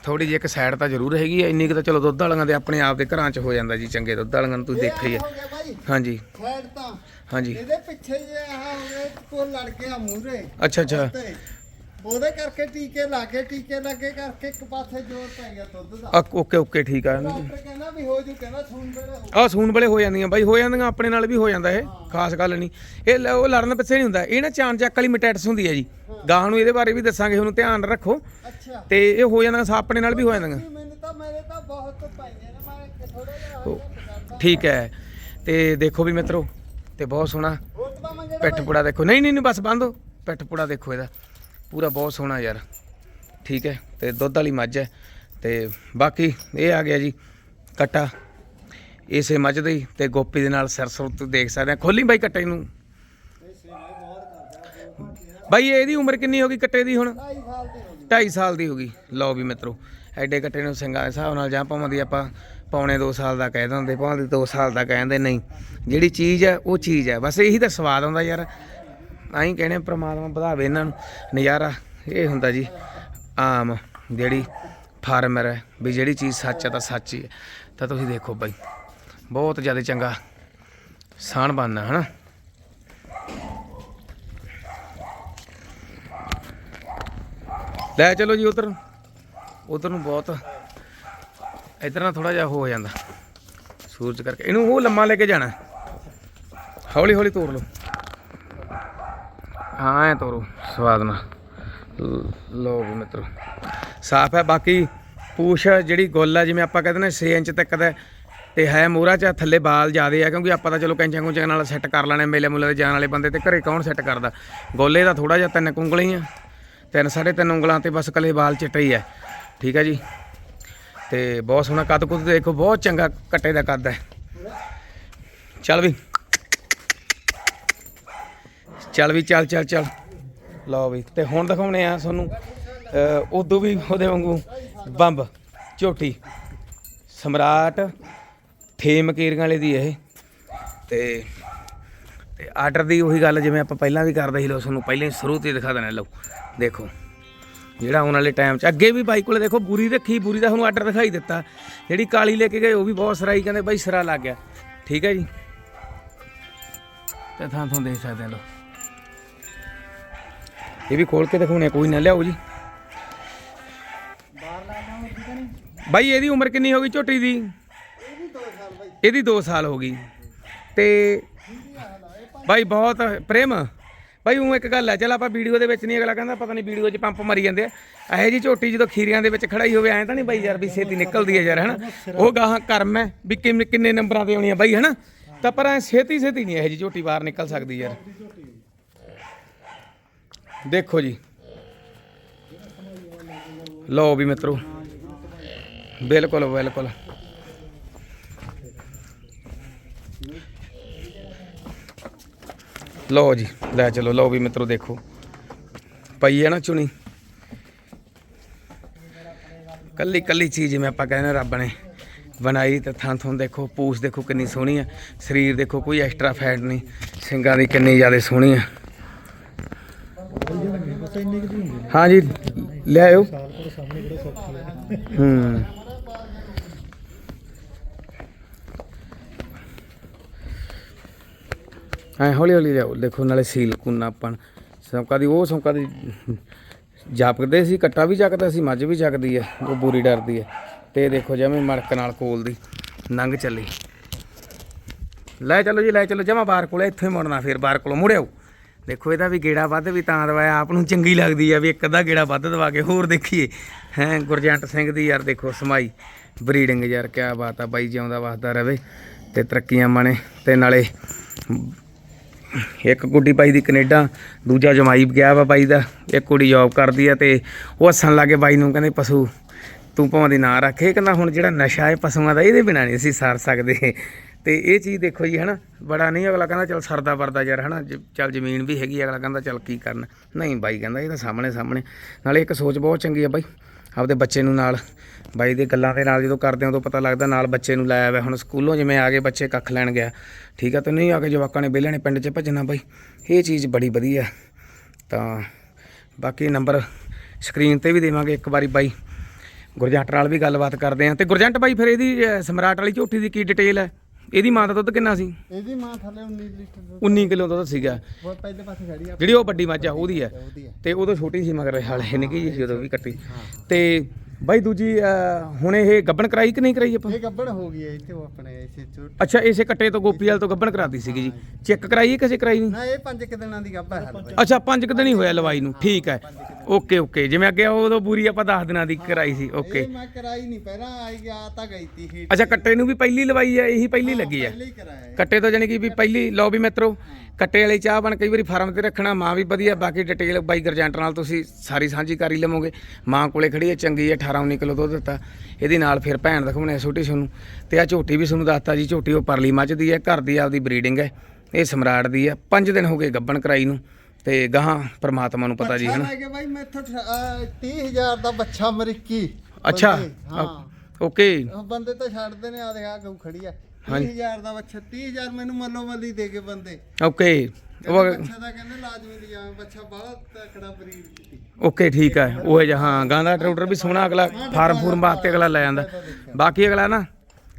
ਥੋੜੀ ਜਿਹੀ ਇੱਕ ਸਾਈਡ ਤਾਂ ਜ਼ਰੂਰ ਹੈਗੀ ਆ ਇੰਨੀ ਕੁ ਤਾਂ ਚਲੋ ਦੁੱਧ ਵਾਲੀਆਂ ਦੇ ਆਪਣੇ ਆਪ ਦੇ ਘਰਾਂ 'ਚ ਹੋ ਜਾਂਦਾ ਜੀ ਚੰਗੇ ਦੁੱਧ ਵਾਲੀਆਂ ਨੂੰ ਤੁਸੀਂ ਦੇਖਿਆ ਹੀ ਬਾਈ। ਹਾਂਜੀ। ਸਾਈਡ ਤਾਂ ਹਾਂਜੀ। ਇਹਦੇ ਪਿੱਛੇ ਜੇ ਆ ਹੋ ਗਏ ਕੋ ਲੜ ਗਿਆ ਮੂਰੇ ਅੱਛਾ ਅੱਛਾ। ਉਹਦੇ ਕਰਕੇ ਟੀਕੇ ਲਾਗੇ ਟੀਕੇ ਲੱਗੇ ਕਰਕੇ ਇੱਕ ਪਾਸੇ ਜ਼ੋਰ ਪੈ ਗਿਆ ਦੁੱਧ ਦਾ। ਆ, ਓਕੇ ਓਕੇ ਠੀਕ ਆ। ਡਾਕਟਰ ਕਹਿੰਦਾ ਵੀ ਹੋ ਜੂ ਕਹਿੰਦਾ ਸੁਣ ਵੇਲੇ ਹੋ ਆ ਸੂਣ ਵੇਲੇ ਹੋ ਜਾਂਦੀਆਂ ਬਾਈ ਹੋ ਜਾਂਦੀਆਂ ਆਪਣੇ ਨਾਲ ਵੀ ਹੋ ਜਾਂਦਾ ਇਹ ਖਾਸ ਗੱਲ ਨਹੀਂ। ਇਹ ਲ- ਉਹ ਲੜਨ ਪਿੱਛੇ ਨਹੀਂ ਹੁੰਦਾ। ਇਹ ਨਾ ਚਾਨ ਚੱਕ ਵਾਲੀ ਮਿਟੈਟਸ ਹੁੰਦੀ ਹੈ ਜੀ। ਗਾਂ ਨੂੰ ਇਹਦੇ ਬਾਰੇ ਵੀ ਦੱਸਾਂਗੇ ਉਹਨੂੰ ਧਿਆਨ ਰੱਖੋ। ਅੱਛਾ। ਤੇ ਇਹ ਹੋ ਜਾਂਦਾ ਸਾ ਆਪਣੇ ਨਾਲ ਵੀ ਹੋ ਜਾਂਦੀਆਂ। ਵੀ ਮੈਨੂੰ ਤਾਂ ਮੇਰੇ ਤਾਂ ਬਹੁਤ ਪਾਈਆਂ ਨੇ ਮੈਂ ਥੋੜਾ ਜਿਹਾ ਹੋ ਗਿਆ ਠੀਕ ਹੈ। ਤੇ ਦੇਖੋ ਵੀ ਮਿੱਤਰੋ ਤੇ ਬਹੁਤ ਸੋਹਣਾ। ਉਹ ਤਾਂ ਪਿੱਠ ਪੁੜਾ ਦੇਖੋ। ਨਹੀਂ ਨਹੀਂ ਨਹੀਂ ਬਸ ਬੰਦ ਹੋ। ਪਿੱਠ ਪੁੜਾ ਦੇਖੋ ਇਹਦਾ। ਪੂਰਾ ਬਹੁਤ ਸੋਹਣਾ ਯਾਰ। ਠੀਕ ਹੈ, ਤੇ ਦੁੱਧ ਵਾਲੀ ਮੱਝ ਹੈ। ਤੇ ਬਾਕੀ ਇਹ ਆ ਗਿਆ ਜੀ, ਕੱਟਾ। ਇਸੇ ਮੱਝ ਦੇ ਹੀ, ਤੇ ਗੋਪੀ ਦੇ ਨਾਲ ਸਰਸੋਂ ਤੁਸੀਂ ਦੇਖ ਸਕਦੇ ਆ। ਖੋਲੀ ਬਾਈ ਕੱਟੇ ਨੂੰ। ਬਾਈ, ਇਹਦੀ ਉਮਰ ਕਿੰਨੀ ਹੋ ਗਈ ਕੱਟੇ ਦੀ ਹੁਣ? 2.5 ਸਾਲ ਦੀ ਹੋ ਗਈ। ਲਓ ਵੀ ਮਿੱਤਰੋ, ਐਡੇ ਕੱਟੇ ਨੂੰ ਸਿੰਘਾਂ ਹਿਸਾਬ ਨਾਲ ਜਾਂ ਭਾਵੇਂ ਦੀ ਆਪਾਂ ਪੌਣੇ 2 ਸਾਲ ਦਾ ਕਹਿ ਦਿੰਦੇ, ਭਾਵੇਂ ਦੀ 2 ਸਾਲ ਦਾ ਕਹਿੰਦੇ ਨਹੀਂ। ਜਿਹੜੀ ਚੀਜ਼ ਹੈ, ਉਹ ਚੀਜ਼ ਹੈ। ਬਸ ਇਹੀ ਤਾਂ ਸਵਾਦ ਆਉਂਦਾ ਯਾਰ। ਆਹੀਂ ਕਹਿੰਦੇ ਪ੍ਰਮਾਤਮਾ ਵਧਾਵੇ ਇਹਨਾਂ ਨੂੰ। ਨਜ਼ਾਰਾ ਇਹ ਹੁੰਦਾ ਜੀ, ਆਮ ਜਿਹੜੀ ਫਾਰਮਰ ਹੈ ਵੀ ਜਿਹੜੀ ਚੀਜ਼ ਸੱਚ ਹੈ ਤਾਂ ਸੱਚ ਹੀ ਹੈ। ਤਾਂ ਤੁਸੀਂ ਦੇਖੋ ਬਾਈ, ਬਹੁਤ ਜ਼ਿਆਦਾ ਚੰਗਾ ਸਾਣ ਬਣਨਾ, ਹਨਾ? ਲੈ ਚਲੋ ਜੀ ਉਧਰ ਉਧਰ ਨੂੰ ਬਹੁਤ ਇਧਰ ਨਾਲ ਥੋੜਾ ਜਿਹਾ ਹੋ ਜਾਂਦਾ। ਸੂਰਜ ਕਰਕੇ। ਇਹਨੂੰ ਉਹ ਲੰਮਾ ਲੈ ਕੇ ਜਾਣਾ। ਹੌਲੀ ਹੌਲੀ ਤੋੜ ਲਓ। ਹਾਂ ਐ ਤੋਰੋ ਸਵਾਦ ਨਾਲ। ਲੋ ਲਓ ਮਿੱਤਰੋ ਸਾਫ਼ ਹੈ। ਬਾਕੀ ਪੂਛ ਜਿਹੜੀ ਗੁੱਲ ਆ ਜਿਵੇਂ ਆਪਾਂ ਕਹਿੰਦੇ ਨੇ 6 ਇੰਚ ਤੱਕ ਦਾ ਹੈ, ਤੇ ਹੈ ਮੋਹਰਾ ਚ ਥੱਲੇ ਬਾਲ ਜ਼ਿਆਦੇ ਆ ਕਿਉਂਕਿ ਆਪਾਂ ਤਾਂ ਚਲੋ ਕੈਂਚਾਂ ਕੁੰਚਾਂ ਨਾਲ ਸੈੱਟ ਕਰ ਲੈਣੇ ਮੇਲੇ ਮੁੱਲੇ ਦੇ ਜਾਣ ਵਾਲੇ ਬੰਦੇ ਤੇ ਘਰੇ ਕੌਣ ਸੈੱਟ ਕਰਦਾ? ਗੋਲੇ ਦਾ ਥੋੜਾ ਜਿਹਾ ਤਿੰਨ ਕੁੰਗਲਾਂ ਹੀ ਆ। ਤਿੰਨ ਸਾਢੇ ਤਿੰਨ ਉਂਗਲਾਂ ਤੇ ਬਸ ਕੱਲੇ ਬਾਲ ਚਿੱਟੇ ਹੀ ਆ। ਠੀਕ ਹੈ ਜੀ? ਤੇ ਬਹੁਤ ਸੋਹਣਾ ਕੱਦ ਕੁੱਦ ਦੇਖੋ ਬਹੁਤ ਚੰਗਾ ਕੱਟੇ ਦਾ ਕੱਦ ਹੈ। ਚੱਲ ਵੀ। ਚੱਲ ਵੀ, ਚੱਲ ਚੱਲ ਚੱਲ। ਲਓ ਵੀ, ਤੇ ਹੁਣ ਦਿਖਾਉਣੇ ਆ ਤੁਹਾਨੂੰ ਉਦੋਂ ਵੀ ਉਹਦੇ ਵਾਂਗੂ ਬੰਬ, ਝੋਟੀ, ਸਮਰਾਟ, ਫੇਮ ਕੇਰੀਆਂ ਵਾਲੇ ਦੀ ਇਹ। ਤੇ ਤੇ ਆਰਡਰ ਦੀ ਉਹੀ ਗੱਲ ਜਿਵੇਂ ਆਪਾਂ ਪਹਿਲਾਂ ਵੀ ਕਰਦੇ ਸੀ ਲੋ ਤੁਹਾਨੂੰ ਪਹਿਲਾਂ ਹੀ ਸ਼ੁਰੂ 'ਤੇ ਦਿਖਾ ਦੇਣਾ, ਲਓ, ਦੇਖੋ। ਜਿਹੜਾ ਆਉਣ ਵਾਲੇ ਟਾਈਮ 'ਚ, ਅੱਗੇ ਵੀ ਬਾਈ ਕੋਲੇ ਦੇਖੋ, ਬੂਰੀ ਰੱਖੀ, ਬੂਰੀ ਦਾ ਤੁਹਾਨੂੰ ਆਰਡਰ ਦਿਖਾਈ ਦਿੱਤਾ। ਜਿਹੜੀ ਕਾਲੀ ਲੈ ਕੇ ਗਏ, ਉਹ ਵੀ ਬਹੁਤ ਸਰਾਈ, ਕਹਿੰਦੇ ਬਾਈ ਸਰਾ ਲੱਗ ਗਿਆ। ਠੀਕ ਹੈ ਜੀ? ਤੇ ਥਾਂ ਤੁਹਾਨੂੰ ਦੇਖ ਸਕਦੇ ਲੋ ਇਹ ਵੀ ਖੋਲ ਕੇ ਦਿਖਾਉਣੇ ਆ, ਕੋਈ ਨਾ ਲਿਆਓ ਜੀ। ਬਾਈ ਇਹਦੀ ਉਮਰ ਕਿੰਨੀ ਹੋ ਗਈ ਝੋਟੀ ਦੀ? ਇਹਦੀ 2 ਸਾਲ ਹੋ ਗਈ। ਤੇ ਬਾਈ ਬਹੁਤ ਪ੍ਰੇਮ। ਬਾਈ ਉਹ ਇੱਕ ਗੱਲ ਹੈ ਚਲ ਆਪਾਂ ਵੀਡੀਓ ਦੇ ਵਿੱਚ ਨਹੀਂ ਅਗਲਾ ਕਹਿੰਦਾ ਪਤਾ ਨਹੀਂ ਵੀਡੀਓ 'ਚ ਪੰਪ ਮਰੀ ਜਾਂਦੇ ਆ। ਇਹੋ ਜੀ ਝੋਟੀ ਜਦੋਂ ਖੀਰੀਆਂ ਦੇ ਵਿੱਚ ਖੜਾਈ ਹੋਵੇ ਐਂ ਤਾਂ ਨਹੀਂ ਬਾਈ ਯਾਰ ਵੀ ਛੇਤੀ ਨਿਕਲਦੀ ਹੈ ਯਾਰ ਹਨਾ? ਉਹ ਗਾਹਾਂ ਕਰਮ ਹੈ ਵੀ ਕਿੰਨੇ ਕਿੰਨੇ ਨੰਬਰਾਂ ਤੇ ਆਉਣੀ ਹੈ ਬਾਈ ਹਨਾ? ਤਾਂ ਪਰ ਐ ਛੇਤੀ ਛੇਤੀ ਨਹੀਂ ਇਹੋ ਜੀ ਝੋਟੀ ਬਾਹਰ ਨਿਕਲ ਸਕਦੀ ਯਾਰ। ਦੇਖੋ ਜੀ। ਲਓ ਵੀ ਮਿੱਤਰੋ। ਬਿਲਕੁਲ ਬਿਲਕੁਲ। ਲਓ ਜੀ, ਲੈ ਚਲੋ, ਲਓ ਵੀ ਮਿੱਤਰੋ, ਦੇਖੋ। ਪਈ ਹੈ ਨਾ ਚੁਣੀ। ਕੱਲੀ ਕੱਲੀ ਚੀਜ਼ ਜਿਵੇਂ ਆਪਾਂ ਕਹਿੰਦੇ ਰੱਬ ਨੇ ਬਣਾਈ ਤੇ ਥਾਂ ਥੋਂ ਦੇਖੋ, ਪੂਛ ਦੇਖੋ ਕਿੰਨੀ ਸੋਹਣੀ ਆ। ਸਰੀਰ ਦੇਖੋ, ਕੋਈ ਐਕਸਟਰਾ ਫੈਟ ਨਹੀਂ। ਸਿੰਗਾਂ ਦੀ ਕਿੰਨੀ ਜ਼ਿਆਦਾ ਸੋਹਣੀ ਆ। ਹਾਂਜੀ ਲੈ ਆਇਓ। ਹੂੰ ਐ ਹੌਲੀ ਹੌਲੀ ਲਿਆਓ। ਦੇਖੋ ਨਾਲੇ ਸੀਲ ਕੁੰਨਾ ਆਪਾਂ ਸੌਂਕਾ ਦੀ ਉਹ ਸੌਂਕਾ ਦੀ ਜਾਪਦੇ ਸੀ ਕੱਟਾ ਵੀ ਚੱਕਦਾ ਸੀ ਮੱਝ ਵੀ ਚੱਕਦੀ ਐ ਉਹ ਬੂਰੀ ਡਰਦੀ ਐ ਤੇ ਦੇਖੋ ਜਿਵੇਂ ਮੜਕ ਨਾਲ ਕੋਲ ਦੀ ਨੰਗ ਚੱਲੀ। ਲੈ ਚਲੋ ਜੀ ਲੈ ਚਲੋ ਜਮਾ ਬਾਹਰ ਕੋਲੇ ਇੱਥੇ ਮੁੜਨਾ ਫਿਰ ਬਾਹਰ ਕੋਲੋਂ ਮੁੜਿਓ। ਦੇਖੋ, ਇਹਦਾ ਵੀ ਗੇੜਾ ਵੱਧ ਵੀ ਤਾਂ ਦਵਾਇਆ, ਆਪ ਨੂੰ ਚੰਗੀ ਲੱਗਦੀ ਆ ਵੀ ਇੱਕ ਅੱਧਾ ਗੇੜਾ ਵੱਧ ਦਵਾ ਕੇ ਹੋਰ ਦੇਖੀਏ। ਹੈ, ਗੁਰਜੰਟ ਸਿੰਘ ਦੀ ਯਾਰ ਦੇਖੋ, ਸਮਾਈ। ਬਰੀਡਿੰਗ ਯਾਰ, ਕਿਆ ਬਾਤ ਆ, ਬਾਈ ਜਿਉਂਦਾ ਵਸਦਾ ਰਵੇ ਤੇ ਤਰੱਕੀਆਂ ਮਾਣੇ ਤੇ ਨਾਲੇ ਇੱਕ ਗੁੱਡੀ ਬਾਈ ਦੀ ਕੈਨੇਡਾ, ਦੂਜਾ ਜਮਾਈ ਗਿਆ ਵਾ ਬਾਈ ਦਾ, ਇੱਕ ਕੁੜੀ ਜੌਬ ਕਰਦੀ ਆ ਤੇ ਉਹ ਹੱਸਣ ਲੱਗੇ ਬਾਈ ਨੂੰ, ਕਹਿੰਦੇ ਪਸ਼ੂ, ਤੂੰ ਭਾਵੇਂ ਦੀ ਨਾਂ ਰੱਖੇ ਕਹਿੰਦਾ ਹੁਣ ਜਿਹੜਾ ਨਸ਼ਾ ਹੈ ਪਸ਼ੂਆਂ ਦਾ, ਇਹਦੇ ਬਿਨਾਂ ਨਹੀਂ ਅਸੀਂ ਸਰ ਸਕਦੇ। ਤੇ ਇਹ ਚੀਜ਼ ਦੇਖੋ ਜੀ, ਹਨਾ, ਬੜਾ ਨਹੀਂ, ਅਗਲਾ ਕਹਿੰਦਾ ਚਲ ਸਰਦਾ ਵਰਦਾ ਯਾਰ, ਹਨਾ, ਜ- ਚੱਲ ਜ਼ਮੀਨ ਵੀ ਹੈਗੀ, ਅਗਲਾ ਕਹਿੰਦਾ ਚਲ ਕੀ ਕਰਨ। ਨਹੀਂ ਬਾਈ ਕਹਿੰਦਾ, ਇਹ ਤਾਂ ਸਾਹਮਣੇ ਸਾਹਮਣੇ ਨਾਲੇ ਇੱਕ ਸੋਚ ਬਹੁਤ ਚੰਗੀ ਆ ਬਾਈ, ਆਪਦੇ ਬੱਚੇ ਨੂੰ ਨਾਲ, ਬਾਈ ਦੇ ਗੱਲਾਂ ਦੇ ਨਾਲ ਜਦੋਂ ਕਰਦੇ ਹਾਂ ਉਦੋਂ ਪਤਾ ਲੱਗਦਾ ਨਾਲ ਬੱਚੇ ਨੂੰ ਲਾਇਆ ਹੋਇਆ ਹੁਣ ਸਕੂਲੋਂ ਜਿਵੇਂ ਆ ਗਏ, ਬੱਚੇ ਕੱਖ ਲੈਣ ਗਿਆ। ਠੀਕ ਆ ਤੇ ਨਹੀਂ ਆ ਕੇ ਜਵਾਕਾਂ ਨੇ ਵਿਹਲੇ ਨੇ ਪਿੰਡ 'ਚ ਭੱਜਣਾ ਬਾਈ। ਇਹ ਚੀਜ਼ ਬੜੀ ਵਧੀਆ। ਤਾਂ ਬਾਕੀ ਨੰਬਰ ਸਕਰੀਨ ਤੇ ਵੀ ਦੇਵਾਂਗੇ ਇੱਕ ਵਾਰੀ ਬਾਈ। ਗੁਰਜੰਟ ਨਾਲ ਵੀ ਗੱਲਬਾਤ ਕਰਦੇ ਆ। ਤੇ ਗੁਰਜੰਟ ਬਾਈ, ਫਿਰ ਇਹਦੀ ਸਮਰਾਟ ਵਾਲੀ ਝੋਟੀ ਦੀ ਕੀ ਡਿਟੇਲ ਹੈ? ਇਹਦੀ ਮਾਂ ਦਾ ਦੁੱਧ ਕਿੰਨਾ ਸੀ? ਇਹਦੀ ਮਾਂ ਥੱਲੇ 19 ਲੀਟਰ ਦੁੱਧ 19 ਕਿਲੋ ਦੁੱਧ ਸੀਗਾ। ਬਹੁਤ ਪਹਿਲੇ ਪਾਸੇ ਖੜੀ ਆ। ਜਿਹੜੀ ਉਹ ਵੱਡੀ ਮੱਝ ਆ ਉਹਦੀ ਹੈ ਤੇ ਉਦੋਂ ਛੋਟੀ ਸੀ ਮਗਰ ਹਾਲੇ ਨਿੱਕੀ ਜਿਹੀ ਸੀ ਉਦੋਂ ਵੀ ਕੱਟੀ। ਤੇ ਬਾਈ ਦੂਜੀ ਅਹ, ਹੁਣ ਇਹ ਗੱਬਣ ਕਰਾਈ ਕਿ ਨਹੀਂ ਕਰਾਈ ਆਪਾਂ? ਇਹ ਗੱਬੜ ਹੋ ਗਈ ਹੈ ਇੱਥੇ ਉਹ ਆਪਣੇ ਇਸੇ ਚੋਟ ਅੱਛਾ ਇਸੇ ਕੱਟੇ ਤੋਂ ਗੋਪੀ ਵਾਲ ਤੋਂ ਗੱਬਣ ਕਰਾਤੀ ਸੀਗੀ ਜੀ। ਚੈੱਕ ਕਰਾਈ ਕਿਸੇ ਕਰਾਈ ਨਹੀਂ? ਨਾ ਇਹ ਪੰਜ ਕੁ ਦਿਨਾਂ ਦੀ ਗੱਬਾ ਹੈ ਹਾਲੇ ਅੱਛਾ ਪੰਜ ਕੁ ਦਿਨ ਹੀ ਹੋਇਆ ਲਵਾਈ ਨੂੰ। ਠੀਕ ਹੈ। Okay okay. ਜਿਵੇਂ ਅੱਗੇ ਉਦੋਂ ਪੂਰੀ ਆਪਾਂ 10 ਦਿਨਾਂ ਦੀ ਕਰਾਈ ਸੀ। ਓਕੇ। ਇਹ ਮੈਂ ਕਰਾਈ ਨਹੀਂ ਪਹਿਲਾਂ ਆਈ ਗਿਆ ਤਾਂ ਗਈ ਤੀ ਹੀਟ ਅੱਛਾ ਕੱਟੇ ਨੂੰ ਵੀ ਪਹਿਲੀ ਲਵਾਈ ਹੈ ਇਹੀ ਪਹਿਲੀ ਲੱਗੀ ਹੈ? ਪਹਿਲੇ ਹੀ ਕਰਾਇਆ ਹੈ। ਕੱਟੇ ਤੋਂ ਜਾਨੀ ਕਿ ਵੀ ਪਹਿਲੀ ਲਓ ਵੀ ਮਿੱਤਰੋ। ਕੱਟੇ ਵਾਲੀ ਚਾਹ ਬਣ ਕਈ ਵਾਰੀ ਫਾਰਮ ਤੇ ਰੱਖਣਾ ਮਾਂ ਵੀ ਵਧੀਆ ਬਾਕੀ ਡਿਟੇਲ ਬਾਈ ਗਰਜੈਂਟ ਨਾਲ ਤੁਸੀਂ ਸਾਰੀ ਸਾਂਝੀ ਕਰ ਲਵੋਗੇ। ਮਾਂ ਕੋਲੇ ਖੜੀ ਹੈ ਚੰਗੀ ਹੈ 18 19 ਕਿਲੋ ਦੁੱਧ ਦਿੱਤਾ। ਇਹਦੀ ਨਾਲ ਫਿਰ ਭੈਣ ਦਿਖਾਉਣੇ ਛੋਟੀ ਤੁਹਾਨੂੰ ਤੇ ਆ ਝੋਟੀ ਵੀ ਤੁਹਾਨੂੰ ਦੱਸਤਾ ਜੀ ਝੋਟੀ ਉਹ ਪਰਲੀ ਮੱਝ ਦੀ ਹੈ ਘਰ ਦੀ ਆਪਦੀ ਬਰੀਡਿੰਗ ਹੈ। ਇਹ ਸਮਰਾਟ ਦੀ ਹੈ 5 ਦਿਨ ਹੋ ਗਏ ਗੱਬਣ ਕਰਾਈ ਨੂੰ। ਤੇ ਗਾਹਾਂ ਪ੍ਰਮਾਤਮਾ ਨੂੰ ਪਤਾ ਜੀ ਹਨਾ? ਲੈ ਕੇ ਬਾਈ ਮੈਥੋਂ 30000 ਦਾ ਬੱਚਾ ਅਮਰੀਕੀ। ਅੱਛਾ ਹਾਂ। ਓਕੇ। ਬੰਦੇ ਤਾਂ ਛੱਡਦੇ ਨੇ ਆ ਦੇਖ ਆ ਗਊ ਖੜੀ ਆ 30000 ਦਾ ਬੱਚਾ 30000 ਮੈਨੂੰ ਮੱਲੋ ਮੱਲੀ ਦੇ ਕੇ ਬੰਦੇ। ਓਕੇ। ਉਹ ਬੱਚਾ ਦਾ ਕਹਿੰਦੇ ਲਾਜ਼ਮੀ ਦੀ ਜਾਵੇਂ ਬੱਚਾ ਬਾਹਲਾ ਤਕੜਾ ਬਰੀਡ ਕੀਤੀ ਓਕੇ ਠੀਕ ਹੈ ਉਹ ਹੈ ਜਹਾਂ ਗਾਂ ਦਾ ਟਰੈਕਟਰ ਵੀ ਸੋਹਣਾ ਅਗਲਾ ਫਾਰਮ ਫੂਰਮ ਵਾਸਤੇ ਅਗਲਾ ਲੈ ਜਾਂਦਾ। ਬਾਕੀ ਅਗਲਾ ਨਾ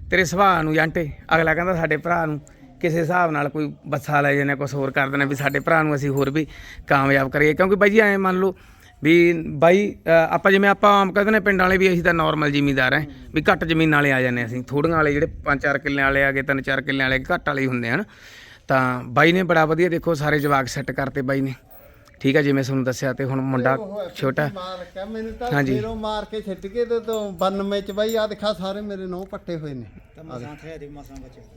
ਤੇਰੇ ਸੁਭਾਅ ਨੂੰ ਜਾਂਟੇ ਅਗਲਾ ਕਹਿੰਦਾ ਸਾਡੇ ਭਰਾ ਨੂੰ ਕਿਸੇ ਹਿਸਾਬ ਨਾਲ ਕੋਈ ਬੱਸਾ ਲੈ ਜਾਂਦੇ ਕੁਝ ਹੋਰ ਕਰ ਦਿੰਦੇ ਵੀ ਸਾਡੇ ਭਰਾ ਨੂੰ ਅਸੀਂ ਹੋਰ ਵੀ ਕਾਮਯਾਬ ਕਰੀਏ। ਕਿਉਂਕਿ ਬਾਈ ਜੀ ਐਂ ਮੰਨ ਲਓ ਵੀ ਬਾਈ ਆਪਾਂ ਜਿਵੇਂ ਆਪਾਂ ਆਮ ਕਹਿੰਦੇ ਨੇ ਪਿੰਡ ਵਾਲੇ ਵੀ ਅਸੀਂ ਤਾਂ ਨਾਰਮਲ ਜ਼ਿਮੀਂਦਾਰ ਐ ਵੀ ਘੱਟ ਜ਼ਮੀਨ ਵਾਲੇ ਆ ਜਾਂਦੇ ਅਸੀਂ। ਥੋੜੀਆਂ ਵਾਲੇ ਜਿਹੜੇ 5-4 ਕਿੱਲੇ ਵਾਲੇ ਆ ਗਏ 3-4 ਕਿੱਲੇ ਵਾਲੇ ਘੱਟ ਵਾਲੇ ਹੀ ਹੁੰਦੇ ਹਨ। ਤਾਂ ਬਾਈ ਨੇ ਬੜਾ ਵਧੀਆ ਦੇਖੋ ਸਾਰੇ ਜਵਾਕ ਸੈੱਟ ਕਰਤੇ ਬਾਈ ਨੇ। ਠੀਕ ਹੈ ਜਿਵੇਂ ਤੁਹਾਨੂੰ ਦੱਸਿਆ ਤੇ ਹੁਣ ਮੁੰਡਾ ਛੋਟਾ। ਮਾਲਕ ਮੈਨੂੰ ਤਾਂ। ਫੇਰੋਂ ਮਾਰ ਕੇ ਛੱਡ ਕੇ ਤੇ ਤੋਂ 92 ਚ ਬਾਈ ਆ ਦਿਖਾ ਸਾਰੇ ਮੇਰੇ ਨੌ ਪੱਟੇ ਹੋਏ ਨੇ।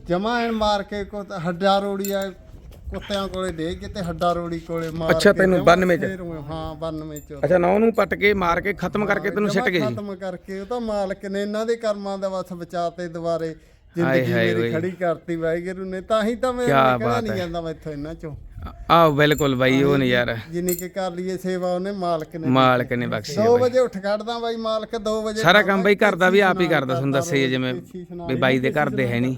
ਜਮਾ ਐਨ ਮਾਰ ਕੇ ਕੋ ਹੱਡਾ ਰੋੜੀ ਆ ਕੁੱਤਿਆਂ ਕੋਲੇ ਦੇ ਕੇ ਤੇ ਹੱਡਾ ਰੋੜੀ ਕੋਲੇ ਮਾਰ ਅੱਛਾ, ਤੈਨੂੰ ਜਮਾਂ 92 ਚ? ਫੇਰ ਉਹ- ਹਾਂ 92 ਚ। ਅੱਛਾ ਨੌ ਨੂੰ ਪੱਟ ਕੇ ਮਾਰ ਕੇ ਖਤਮ ਕਰਕੇ ਤੈਨੂੰ ਸਿੱਟ ਗਏ ਖਤਮ ਕਰਕੇ ਉਹ ਤਾਂ ਮਾਲਕ ਨੇ ਇਹਨਾਂ ਦੇ ਕਰਮਾਂ ਦਾ ਵਸ ਬਚਾਤੇ ਦੁਬਾਰੇ। ਜ਼ਿੰਦਗੀ ਹਾਏ ਮੇਰੀ। ਖੜੀ ਕਰਤੀ ਵਾਹਿਗੁਰੂ ਨੇ ਤਾਂ ਹੀ ਤਾਂ ਮੈਂ ਕਿਆ ਨਿਕਲਿਆ ਬਾਤ ਨਹੀਂ। ਜਾਂਦਾ ਮੈਥੋਂ ਇਹਨਾਂ ਚੋਂ। ਆਹ ਬਿਲਕੁਲ ਬਾਈ ਉਹ ਨਹੀਂ ਯਾਰ। ਜਿੰਨੀ ਕਿ ਕਰ ਲਈਏ ਸੇਵਾ ਉਹਨੇ ਮਾਲਕ ਨੇ ਮਾਲਕ ਨੇ ਬਖਸ਼ੀ 2 ਵਜੇ ਉੱਠ ਖੜਦਾ ਬਾਈ ਮਾਲਕ 2 ਵਜੇ ਸਾਰਾ ਕੰਮ ਬਾਈ ਘਰ ਦਾ ਵੀ ਆਪ ਹੀ ਕਰਦਾ ਤੁਹਾਨੂੰ ਹੈ ਜਿਵੇਂ ਵੀ ਬਾਈ ਦੇ ਘਰ ਦੇ ਹੈ ਨਹੀਂ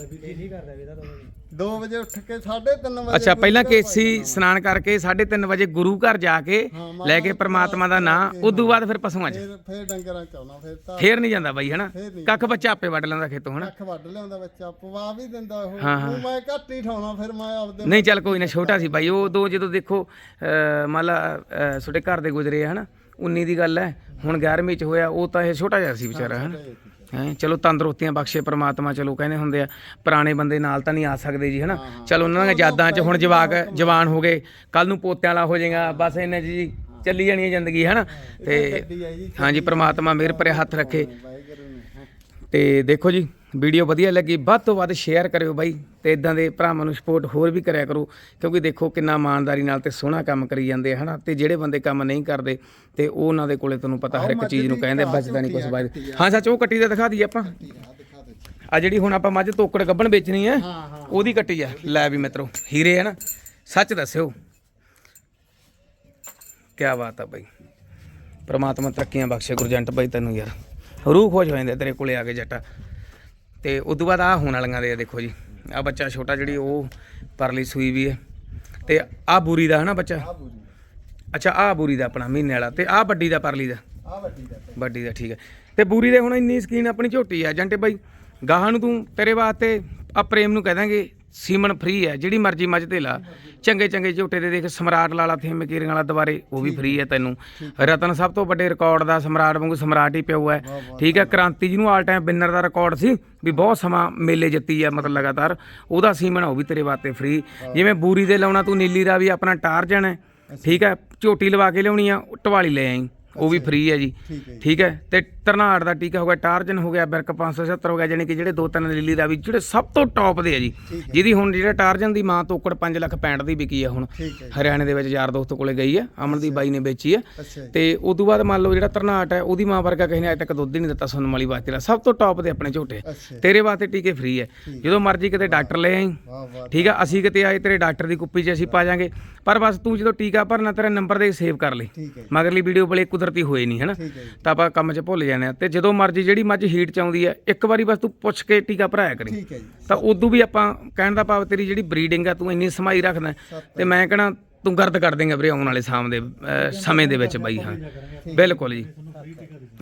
2 ਵਜੇ ਉੱਠ ਕੇ 3:30 ਵਜੇ ਅੱਛਾ ਪਹਿਲਾਂ ਕੇਸੀ ਇਸ਼ਨਾਨ ਕਰਕੇ 3:30 ਵਜੇ ਗੁਰੂ ਘਰ ਜਾ ਕੇ ਲੈ ਕੇ ਪ੍ਰਮਾਤਮਾ ਦਾ ਨਾਮ ਉਦੋਂ ਬਾਅਦ ਫਿਰ ਪਸ਼ੂਆਂ 'ਚ। ਫਿਰ ਫਿਰ ਡੰਗਰਾਂ ਚ ਆਉਣਾ ਫਿਰ ਤਾਂ ਫੇਰ ਨਹੀਂ ਜਾਂਦਾ ਬਾਈ ਹਨਾ। ਕੱਖ ਬੱਚਾ ਆਪੇ ਵੱਢ ਲੈਂਦਾ ਖੇਤੋਂ ਹਨਾ? ਅੱਖ ਵੱਢ ਲਿਆਉਂਦਾ ਬੱਚਾ ਪਵਾ ਵੀ ਦਿੰਦਾ ਉਹ। ਮੈਂ ਘੱਟ ਹੀ ਠਾਉਣਾ ਫਿਰ ਮੈਂ ਆਪਦੇ ਨਹੀਂ ਚੱਲ ਕੋਈ ਨਾ ਛੋਟਾ ਸੀ ਬਾਈ ਉਹ ਉਦੋਂ ਜਦੋਂ ਦੇਖੋ ਮੰਨ ਲਾ ਤੁਹਾਡੇ ਘਰ ਦੇ ਗੁਜ਼ਰੇ ਹਨਾ? 19 ਦੀ ਗੱਲ ਹੈ ਹੁਣ 11ਵੀਂ ਚ ਹੋਇਆ ਉਹ ਤਾਂ ਇਹ ਛੋਟਾ ਜਿਹਾ ਸੀ ਵਿਚਾਰਾ ਹਨਾ? ਹੈ? ਚਲੋ ਤੰਦਰੁਸਤੀਆਂ ਬਖਸ਼ੇ ਪ੍ਰਮਾਤਮਾ ਚਲੋ ਕਹਿੰਦੇ ਹੁੰਦੇ ਆ ਪੁਰਾਣੇ ਬੰਦੇ ਨਾਲ ਤਾਂ ਨਹੀਂ ਆ ਸਕਦੇ ਜੀ ਹਨਾ? ਚਲੋ ਉਹਨਾਂ ਦੀਆਂ ਯਾਦਾਂ 'ਚ ਹੁਣ ਜਵਾਕ ਜਵਾਨ ਹੋ ਗਏ ਕੱਲ ਨੂੰ ਪੋਤਿਆਂ ਵਾਲਾ ਹੋ ਜਾਏਗਾ ਬਸ ਇਹਨੇ ਜੀ ਚੱਲੀ ਜਾਣੀ ਹੈ ਜ਼ਿੰਦਗੀ ਹਨਾ? ਤੇ ਹਾਂਜੀ ਪ੍ਰਮਾਤਮਾ ਮਿਹਰ ਭਰੇ ਹੱਥ ਰੱਖੇ। ਤੇ ਦੇਖੋ ਜੀ ਵੀਡੀਓ ਵਧੀਆ ਲੱਗੀ, ਵੱਧ ਤੋਂ ਵੱਧ ਸ਼ੇਅਰ ਕਰਿਓ ਬਾਈ ਤੇ ਇਦਾਂ ਦੇ ਭਰਾਵਾਂ ਨੂੰ ਸਪੋਰਟ ਹੋਰ ਵੀ ਕਰਿਆ ਕਰੋ, ਕਿਉਂਕਿ ਦੇਖੋ ਕਿੰਨਾ ਇਮਾਨਦਾਰੀ ਨਾਲ ਤੇ ਸੋਹਣਾ ਕੰਮ ਕਰੀ ਜਾਂਦੇ ਆ, ਹਨਾ? ਤੇ ਜਿਹੜੇ ਬੰਦੇ ਕੰਮ ਨਹੀਂ ਕਰਦੇ ਤੇ ਉਹ ਉਹਨਾਂ ਦੇ ਕੋਲੇ ਤੁਹਾਨੂੰ ਪਤਾ ਹਰ ਇੱਕ ਚੀਜ਼ ਨੂੰ ਕਹਿੰਦੇ, ਬਚਦਾ ਨਹੀਂ ਕੁਝ ਬਾਅਦ ਹਾਂ ਸੱਚ, ਉਹ ਕੱਟੀ ਦਾ ਦਿਖਾ ਦਈਏ ਆਪਾਂ। ਆਹ ਆ ਜਿਹੜੀ ਹੁਣ ਆਪਾਂ ਮੱਝ ਤੋਕੜ ਗੱਬਣ ਵੇਚਣੀ ਹੈ ਉਹਦੀ ਕੱਟੀ ਆ। ਲੈ ਵੀ ਮਿੱਤਰੋ, ਹੀਰੇ ਹੈ ਨਾ। ਸੱਚ ਦੱਸਿਓ। ਕੀ ਬਾਤ ਆ ਬਾਈ। ਪ੍ਰਮਾਤਮਾ ਤਰੱਕੀਆਂ ਬਖਸ਼ੇ ਗੁਰਜੰਟ ਬਾਈ ਤੈਨੂੰ ਯਾਰ। ਰੂਹ ਖੁਸ਼ ਹੋ ਜਾਂਦੇ ਤੇਰੇ ਕੋਲੇ ਆ ਕੇ ਜੱਟਾ। ਤੇ ਤੋਂ ਬਾਅਦ ਆ ਹੋਣ ਵਾਲੀਆਂ ਦੇ ਆ ਦੇਖੋ ਜੀ। ਆ ਬੱਚਾ ਛੋਟਾ ਜਿਹੜੀ ਉਹ ਪਰਲੀ ਸੂਈ ਵੀ ਹੈ ਤੇ ਆ ਬੂਰੀ ਦਾ ਹਨਾ ਬੱਚਾ? ਆ ਬੂਰੀ ਅੱਛਾ ਆ ਬੂਰੀ ਦਾ ਆਪਣਾ ਮਹੀਨੇ ਵਾਲਾ। ਤੇ ਆ ਵੱਡੀ ਦਾ ਪਰਲੀ ਦਾ? ਆ ਵੱਡੀ ਦਾ ਵੱਡੀ ਦਾ ਠੀਕ ਹੈ ਤੇ ਬੂਰੀ ਦੇ ਹੁਣ ਇੰਨੀ ਸਕੀਨ ਆਪਣੀ ਝੋਟੀ ਆ। ਜੰਟੇ ਬਾਈ ਗਾਹਾਂ ਨੂੰ ਤੂੰ ਤੇਰੇ ਵਾਸਤੇ ਆ ਪ੍ਰੇਮ ਨੂੰ ਕਹਿ ਦਾਂਗੇ। ਸੀਮਨ ਫ੍ਰੀ ਹੈ ਜਿਹੜੀ ਮਰਜ਼ੀ ਮੱਝ ਤੇ ਲਾ। ਚੰਗੇ ਚੰਗੇ ਝੋਟੇ ਦੇ ਦੇਖ ਸਮਰਾਟ ਲਾਲਾ ਥੇਮ ਕੀਰਿੰਗ ਵਾਲਾ ਦੁਬਾਰੇ ਉਹ ਵੀ ਫ੍ਰੀ ਹੈ। ਤੈਨੂੰ। ਰਤਨ ਸਭ ਤੋਂ ਵੱਡੇ ਰਿਕਾਰਡ ਦਾ ਸਮਰਾਟ ਵਾਂਗੂ ਸਮਰਾਟ ਹੀ ਪਿਓ ਹੈ। ਠੀਕ ਹੈ ਕ੍ਰਾਂਤੀ ਜਿਹਨੂੰ ਆਲ ਟਾਈਮ ਵਿਨਰ ਦਾ ਰਿਕਾਰਡ ਸੀ ਵੀ ਬਹੁਤ ਸਮਾਂ ਮੇਲੇ ਜਿੱਤੀ ਆ ਮਤਲਬ ਲਗਾਤਾਰ। ਉਹਦਾ ਸੀਮਨ ਉਹ ਵੀ ਤੇਰੇ ਵਾਸਤੇ ਫ੍ਰੀ ਜਿਵੇਂ ਬੂਰੀ ਦੇ ਲਾਉਣਾ ਤੂੰ ਨੀਲੀ ਦਾ ਵੀ ਆਪਣਾ ਟਾਰਜਨ ਹੈ। ਠੀਕ ਹੈ ਝੋਟੀ ਲਵਾ ਕੇ ਲਿਆਉਣੀ ਆ ਟਵਾਲੀ ਲੈ ਆਈ। ਉਹ ਵੀ ਫ੍ਰੀ ਹੈ ਹੈ ਜੀ। ਠੀਕ ਹੈ ਤੇ ਤਰਨਾੜ ਦਾ ਟੀਕਾ ਹੋ ਗਿਆ ਟਾਰਜਨ ਹੋ ਗਿਆ ਬਿਰਕ 570 ਹੋ ਗਿਆ ਜਾਨੀ ਕਿ ਜਿਹੜੇ ਦੋ ਤਿੰਨ ਲਿਲੀ ਦਾ ਵੀ ਜਿਹੜੇ ਸਭ ਤੋਂ ਟੌਪ ਦੇ ਆ ਜੀ ਜਿਹਦੀ ਹੁਣ ਜਿਹੜਾ ਟਾਰਜਨ ਦੀ ਮਾਂ ਤੋਕੜ 5 ਲੱਖ 65 ਦੀ ਵਿਕੀ ਆ ਹੁਣ ਹਰਿਆਣੇ ਦੇ ਵਿੱਚ ਯਾਰ ਦੋਸਤ ਕੋਲੇ ਗਈ ਆ ਅਮਨ ਦੀ ਬਾਈ ਨੇ ਵੇਚੀ ਆ ਤੇ ਉਸ ਤੋਂ ਬਾਅਦ ਮੰਨ ਲਓ ਜਿਹੜਾ ਤਰਨਾਟ ਹੈ ਉਹਦੀ ਮਾਂ ਵਰਗਾ ਕਿਸੇ ਨੇ ਅਜੇ ਤੱਕ ਦੁੱਧ ਹੀ ਨਹੀਂ ਦਿੱਤਾ ਸੁਣਨ ਵਾਲੀ ਵਾਸਤੇ ਸਭ ਤੋਂ ਟੌਪ ਦੇ ਆਪਣੇ ਝੋਟੇ। ਤੇਰੇ ਵਾਸਤੇ ਟੀਕੇ ਫ੍ਰੀ ਹੈ। ਜਦੋਂ ਮਰਜ਼ੀ ਕਿਤੇ ਡਾਕਟਰ ਲੈ ਆਈ ਠੀਕ ਆ ਅਸੀਂ ਕਿਤੇ ਆਏ ਤੇਰੇ ਡਾਕਟਰ ਦੀ ਕੁੱਪੀ 'ਚ ਅਸੀਂ ਪਾ ਜਾਾਂਗੇ ਪਰ ਬਸ ਤੂੰ ਜਦੋਂ ਟੀਕਾ ਭਰਨਾ ਤੇਰਾ ਨੰਬਰ ਦੇ ਸੇਵ ਕਰ ਲਈ ਮਗਰਲੀ ਵੀਡੀਓ ਬਲੇ ਕੁਦਰਤੀ ਹੋਏ ਨਹੀਂ ਹਨਾ? ਤਾਂ ਆਪਾਂ ਕੰਮ 'ਚ ਭੁੱਲ ਜਾਂਦੇ ਆ। ਤੇ ਜਦੋਂ ਮਰਜ਼ੀ ਜਿਹੜੀ ਮੱਝ ਹੀਟ 'ਚ ਆਉਂਦੀ ਹੈ ਇੱਕ ਵਾਰੀ ਬਸ ਤੂੰ ਪੁੱਛ ਕੇ ਟੀਕਾ ਭਰਾਇਆ ਕਰੀ। ਠੀਕ ਹੈ ਜੀ। ਤਾਂ ਉਦੋਂ ਵੀ ਆਪਾਂ ਕਹਿਣ ਦਾ ਭਾਵ ਤੇਰੀ ਜਿਹੜੀ ਬਰੀਡਿੰਗ ਆ ਤੂੰ ਇੰਨੀ ਸਮਾਈ ਰੱਖਦਾ। ਤੇ ਮੈਂ ਕਹਣਾ ਤੂੰ ਗਰਦ ਕਰ ਦੇਂਗਾ ਵੀਰੇ ਆਉਣ ਵਾਲੇ ਸ਼ਾਮ ਦੇ ਅਹ, ਸਮੇਂ ਦੇ ਵਿੱਚ ਬਾਈ ਹਾਂ। ਬਿਲਕੁਲ ਜੀ।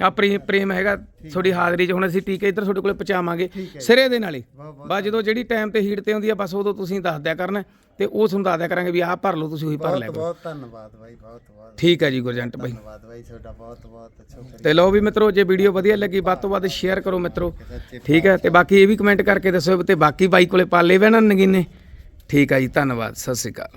ਆ ਪ੍ਰੇਮ ਪ੍ਰੇਮ ਹੈਗਾ ਤੁਹਾਡੀ ਹਾਜ਼ਰੀ 'ਚ ਹੁਣ ਅਸੀਂ ਟੀਕੇ ਇੱਧਰ ਤੁਹਾਡੇ ਕੋਲੇ ਪਹੁੰਚਾਵਾਂਗੇ ਸਿਰੇ ਦੇ ਨਾਲ। ਹੀ ਬਸ ਜਦੋਂ ਜਿਹੜੀ ਟਾਈਮ ਤੇ ਹੀਟ ਤੇ ਆਉਂਦੀ ਆ ਬਸ ਉਦੋਂ ਤੁਸੀਂ ਦੱਸ ਦਿਆ ਕਰਨਾ ਤੇ ਉਹ ਤੁਹਾਨੂੰ ਦੱਸ ਦਿਆ ਕਰਾਂਗੇ ਵੀ ਆਹ ਭਰ ਲਓ ਤੁਸੀਂ ਉਹੀ ਭਰ ਲਿਆ ਬਹੁਤ ਕਰੋ। ਬਹੁਤ ਧੰਨਵਾਦ ਬਾਈ ਬਹੁਤ ਬਹੁਤ। ਠੀਕ ਹੈ ਜੀ ਗੁਰਜੰਟ ਬਾਈ। ਧੰਨਵਾਦ ਬਾਈ ਤੁਹਾਡਾ ਬਹੁਤ ਬਹੁਤ ਸ਼ੁਕਰੀਆ। ਤੇ ਲਓ ਵੀ ਮਿੱਤਰੋ ਜੇ ਵੀਡੀਓ ਵਧੀਆ ਲੱਗੀ ਵੱਧ ਤੋਂ ਵੱਧ ਸ਼ੇਅਰ ਕਰੋ ਮਿੱਤਰੋ। ਠੀਕ ਹੈ ਤੇ ਬਾਕੀ ਇਹ ਵੀ ਕਮੈਂਟ ਕਰਕੇ ਦੱਸੋ ਤੇ ਬਾਕੀ ਬਾਈ ਕੋਲੇ ਪਾਲੇ ਵੇ ਨਾ ਨਗੀਨੇ। ਠੀਕ ਹੈ ਜੀ ਧੰਨਵਾਦ ਸਤਿ ਸ਼੍ਰੀ ਅਕਾਲ।